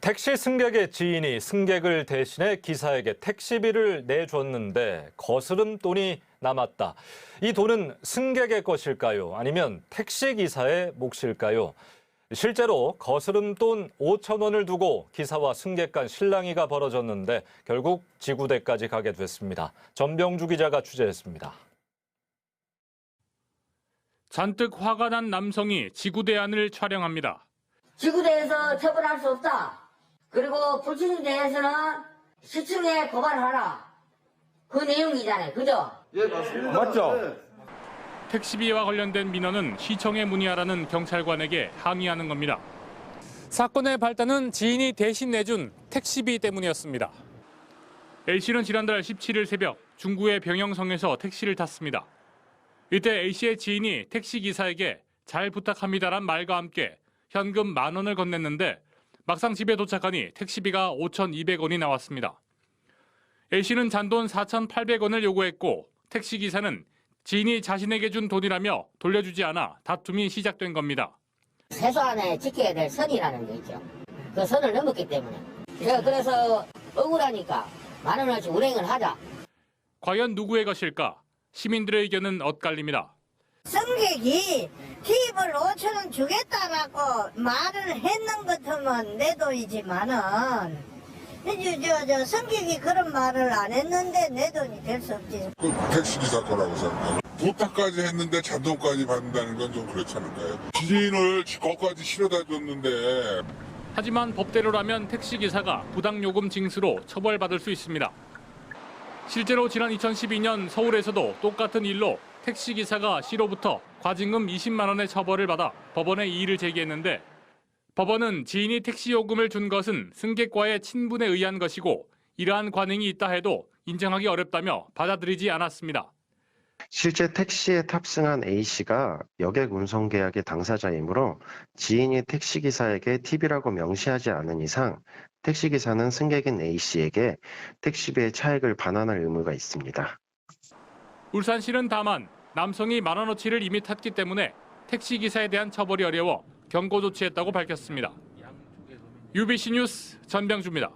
택시 승객의 지인이 승객을 대신해 기사에게 택시비를 내줬는데 거스름 돈이 남았다. 이 돈은 승객의 것일까요? 아니면 택시 기사의 몫일까요? 실제로 거스름 돈 5천 원을 두고 기사와 승객 간 실랑이가 벌어졌는데 결국 지구대까지 가게 됐습니다. 전병주 기자가 취재했습니다. 잔뜩 화가 난 남성이 지구대 안을 촬영합니다. 지구대에서 처벌할 수 없다. 그리고 불신에 대해서는 시청에 고발하라. 그 내용이잖아요. 그죠? 맞죠? 택시비와 관련된 민원은 시청에 문의하라는 경찰관에게 항의하는 겁니다. 사건의 발단은 지인이 대신 내준 택시비 때문이었습니다. A씨는 지난달 17일 새벽 중구의 병영성에서 택시를 탔습니다. 이때 A씨의 지인이 택시 기사에게 잘 부탁합니다란 말과 함께 현금 만 원을 건넸는데 막상 집에 도착하니 택시비가 5,200원이 나왔습니다. A씨는 잔돈 4,800원을 요구했고 택시 기사는 지인이 자신에게 준 돈이라며 돌려주지 않아 다툼이 시작된 겁니다. 세수안에 지켜야 될 선이라는 게 있죠. 그 선을 넘었기 때문에. 제가 그래서 억울하니까 만 원어치 운행을 하자. 과연 누구의 것일까? 시민들의 의견은 엇갈립니다. 승객이 팁을 5천 원 주겠다라고 말을 했는 것 같으면 내 돈이지만은 이제 저, 저 승객이 그런 말을 안 했는데 내 돈이 될 수 없지. 그 택시기사 거라고 생각해요. 부탁까지 했는데 잔돈까지 받는다는 건 좀 그렇지 않을까요? 지인을 거기까지 실어다 줬는데 하지만 법대로라면 택시기사가 부당요금 징수로 처벌받을 수 있습니다. 실제로 지난 2012년 서울에서도 똑같은 일로 택시기사가 시로부터 과징금 20만 원의 처벌을 받아 법원에 이의를 제기했는데 법원은 지인이 택시 요금을 준 것은 승객과의 친분에 의한 것이고 이러한 관행이 있다 해도 인정하기 어렵다며 받아들이지 않았습니다. 실제 택시에 탑승한 A씨가 여객 운송 계약의 당사자이므로 지인이 택시기사에게 팁이라고 명시하지 않은 이상 택시기사는 승객인 A씨에게 택시비의 차액을 반환할 의무가 있습니다. 울산시는 다만 남성이 만 원어치를 이미 탔기 때문에 택시기사에 대한 처벌이 어려워 경고 조치했다고 밝혔습니다. UBC 뉴스 전병주입니다.